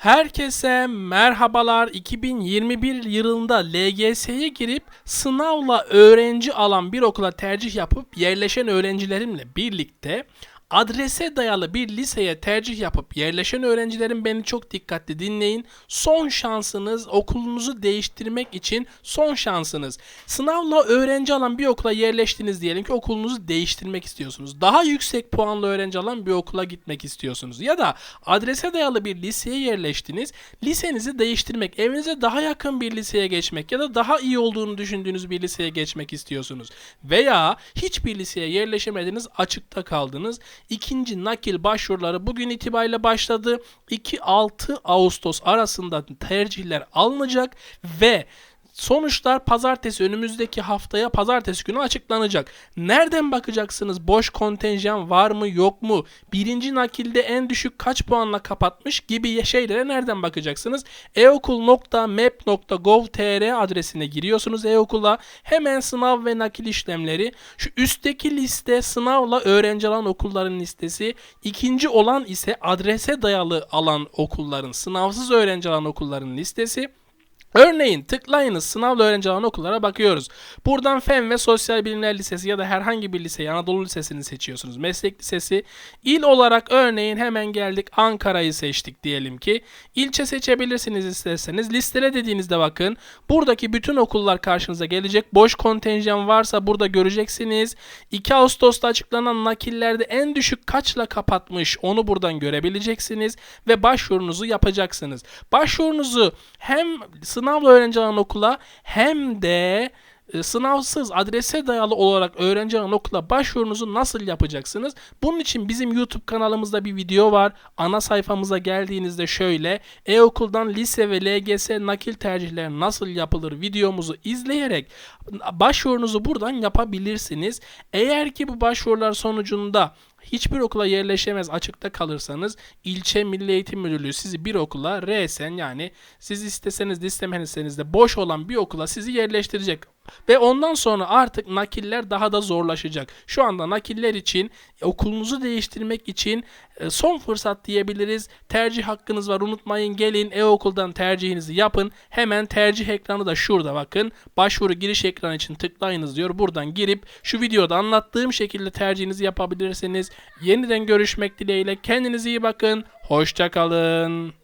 Herkese merhabalar. 2021 yılında LGS'ye girip sınavla öğrenci alan bir okula tercih yapıp yerleşen öğrencilerimle birlikte adrese dayalı bir liseye tercih yapıp yerleşen öğrencilerim beni çok dikkatli dinleyin. Son şansınız okulunuzu değiştirmek için son şansınız. Sınavla öğrenci alan bir okula yerleştiniz diyelim ki okulunuzu değiştirmek istiyorsunuz. Daha yüksek puanlı öğrenci alan bir okula gitmek istiyorsunuz. Ya da adrese dayalı bir liseye yerleştiniz. Lisenizi değiştirmek, evinize daha yakın bir liseye geçmek ya da daha iyi olduğunu düşündüğünüz bir liseye geçmek istiyorsunuz. Veya hiçbir liseye yerleşemediniz, açıkta kaldınız. İkinci nakil başvuruları bugün itibariyle başladı. 2-6 Ağustos arasında tercihler alınacak ve Sonuçlar pazartesi önümüzdeki haftaya pazartesi günü açıklanacak. Nereden bakacaksınız? Boş kontenjan var mı yok mu? Birinci nakilde en düşük kaç puanla kapatmış gibi şeylere nereden bakacaksınız? eokul.map.gov.tr adresine giriyorsunuz e-okula. Hemen sınav ve nakil işlemleri. Şu üstteki liste sınavla öğrenci alan okulların listesi. İkinci olan ise adrese dayalı alan okulların, sınavsız öğrenci alan okulların listesi. Örneğin tıklayınız sınavla öğrenci alan okullara bakıyoruz. Buradan Fen ve Sosyal Bilimler Lisesi ya da herhangi bir liseyi Anadolu Lisesi'ni seçiyorsunuz. Meslek Lisesi. İl olarak örneğin hemen geldik Ankara'yı seçtik diyelim ki. İlçe seçebilirsiniz isterseniz. Listele dediğinizde bakın. Buradaki bütün okullar karşınıza gelecek. Boş kontenjan varsa burada göreceksiniz. 2 Ağustos'ta açıklanan nakillerde en düşük kaçla kapatmış onu buradan görebileceksiniz. Ve başvurunuzu yapacaksınız. Başvurunuzu hem öğrenci alan okula hem de sınavsız adrese dayalı olarak öğrenci alan okula başvurunuzu nasıl yapacaksınız? Bunun için bizim YouTube kanalımızda bir video var. Ana sayfamıza geldiğinizde şöyle e-okuldan lise ve LGS nakil tercihleri nasıl yapılır videomuzu izleyerek başvurunuzu buradan yapabilirsiniz. Eğer ki bu başvurular sonucunda hiçbir okula yerleşemez açıkta kalırsanız ilçe milli eğitim müdürlüğü sizi bir okula resen yani siz isteseniz de istemezseniz de boş olan bir okula sizi yerleştirecek. Ve ondan sonra artık nakiller daha da zorlaşacak. Şu anda nakiller için okulunuzu değiştirmek için e, son fırsat diyebiliriz. Tercih hakkınız var unutmayın gelin e-okuldan tercihinizi yapın. Hemen tercih ekranı da şurada bakın. Başvuru giriş ekranı için tıklayınız diyor. Buradan girip şu videoda anlattığım şekilde tercihinizi yapabilirsiniz. Yeniden görüşmek dileğiyle kendinize iyi bakın. Hoşçakalın.